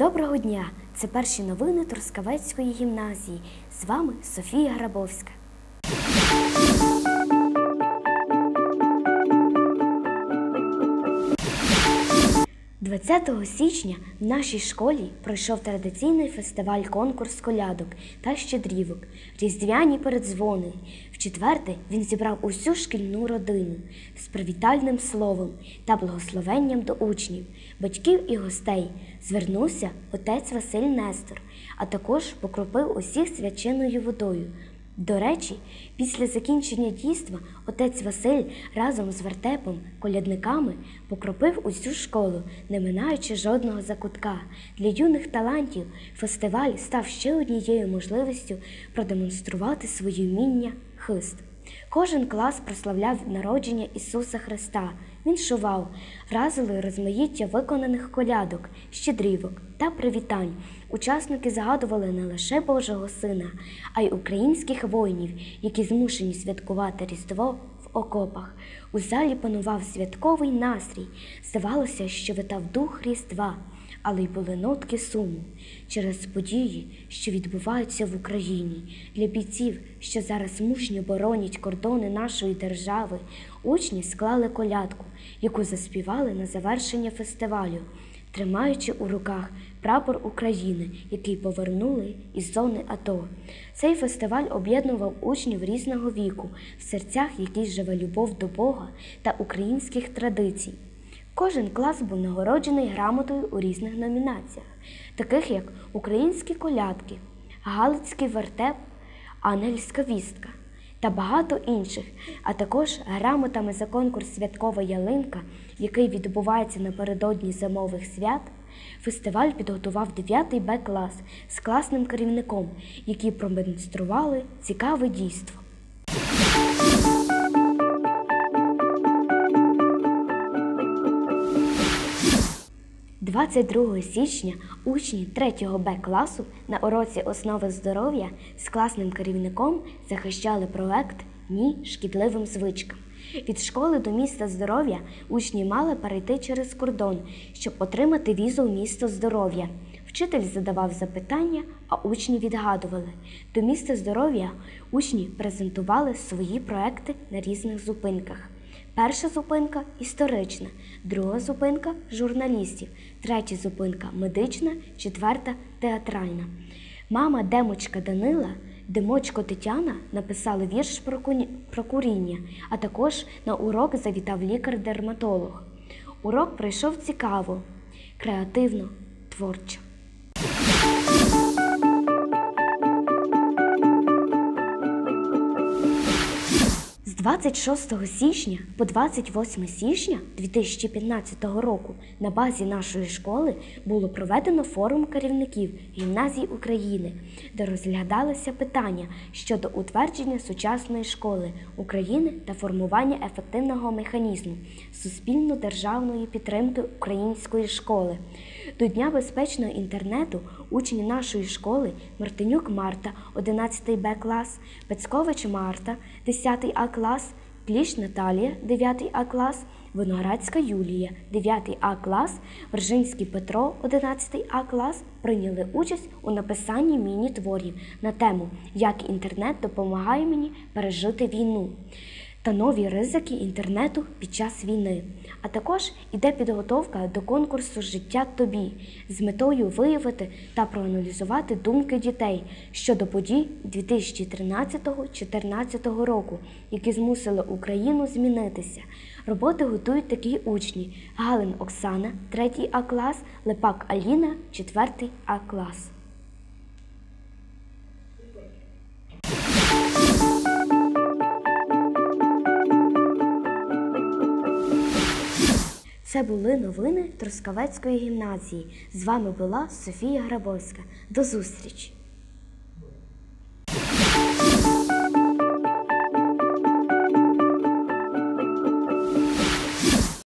Доброго дня! Це перші новини Трускавецької гімназії. З вами Софія Грабовська. – 20 січня в нашій школі пройшов традиційний фестиваль конкурс колядок та щедрівок, різдвяні передзвони. В четверте він зібрав усю шкільну родину з привітальним словом та благословенням до учнів, батьків і гостей. Звернувся отець Василь Нестор, а також покропив усіх свяченою водою. До речі, після закінчення дійства отець Василь разом з вертепом, колядниками покропив усю школу, не минаючи жодного закутка. Для юних талантів фестиваль став ще однією можливістю продемонструвати своє вміння хист. Кожен клас прославляв народження Ісуса Христа. Він шував, вразили розмаїття виконаних колядок, щедрівок та привітань. Учасники згадували не лише Божого Сина, а й українських воїнів, які змушені святкувати Різдво в окопах. У залі панував святковий настрій. Здавалося, що витав дух Різдва але й були нотки суму через події, що відбуваються в Україні, для бійців, що зараз мужньо боронять кордони нашої держави. Учні склали колядку, яку заспівали на завершення фестивалю, тримаючи у руках прапор України, який повернули із зони АТО. Цей фестиваль об'єднував учнів різного віку, в серцях яких живе любов до Бога та українських традицій. Кожен клас був нагороджений грамотою у різних номінаціях, таких як Українські колядки, Галицький вертеп, Ангельська вістка та багато інших, а також грамотами за конкурс Святкова ялинка, який відбувається напередодні зимових свят. Фестиваль підготував 9 Б клас з класним керівником, які продемонстрували цікаве дійство. 22 січня учні 3 Б класу на уроці основи здоров'я з класним керівником захищали проект Ні шкідливим звичкам. Від школи до міста здоров'я учні мали перейти через кордон, щоб отримати візу в місто здоров'я. Вчитель задавав запитання, а учні відгадували. До міста здоров'я учні презентували свої проекти на різних зупинках. Перша зупинка історична, друга зупинка журналістів, третя зупинка медична, четверта театральна. Мама Демочка Данила, Демочко Тетяна написали вірш про, куні... про куріння, а також на урок завітав лікар-дерматолог. Урок пройшов цікаво, креативно, творчо. З 26 січня по 28 січня 2015 року на базі нашої школи було проведено форум керівників гімназій України, де розглядалися питання щодо утвердження сучасної школи України та формування ефективного механізму суспільно-державної підтримки української школи. До Дня безпечного інтернету учні нашої школи Мартинюк Марта, 11 Б клас, Пецькович Марта, 10 А клас, Кліш Наталія, 9 А клас, Виноградська Юлія, 9 А клас, Вержинський Петро, 11 А клас прийняли участь у написанні міні-творів на тему Як інтернет допомагає мені пережити війну та нові ризики інтернету під час війни. А також іде підготовка до конкурсу Життя тобі з метою виявити та проаналізувати думки дітей щодо подій 2013-2014 року, які змусили Україну змінитися. Роботи готують такі учні: Галин Оксана, 3 А клас, Лепак Аліна, 4 А клас. Це були новини Трускавецької гімназії. З вами була Софія Грабовська. До зустрічі!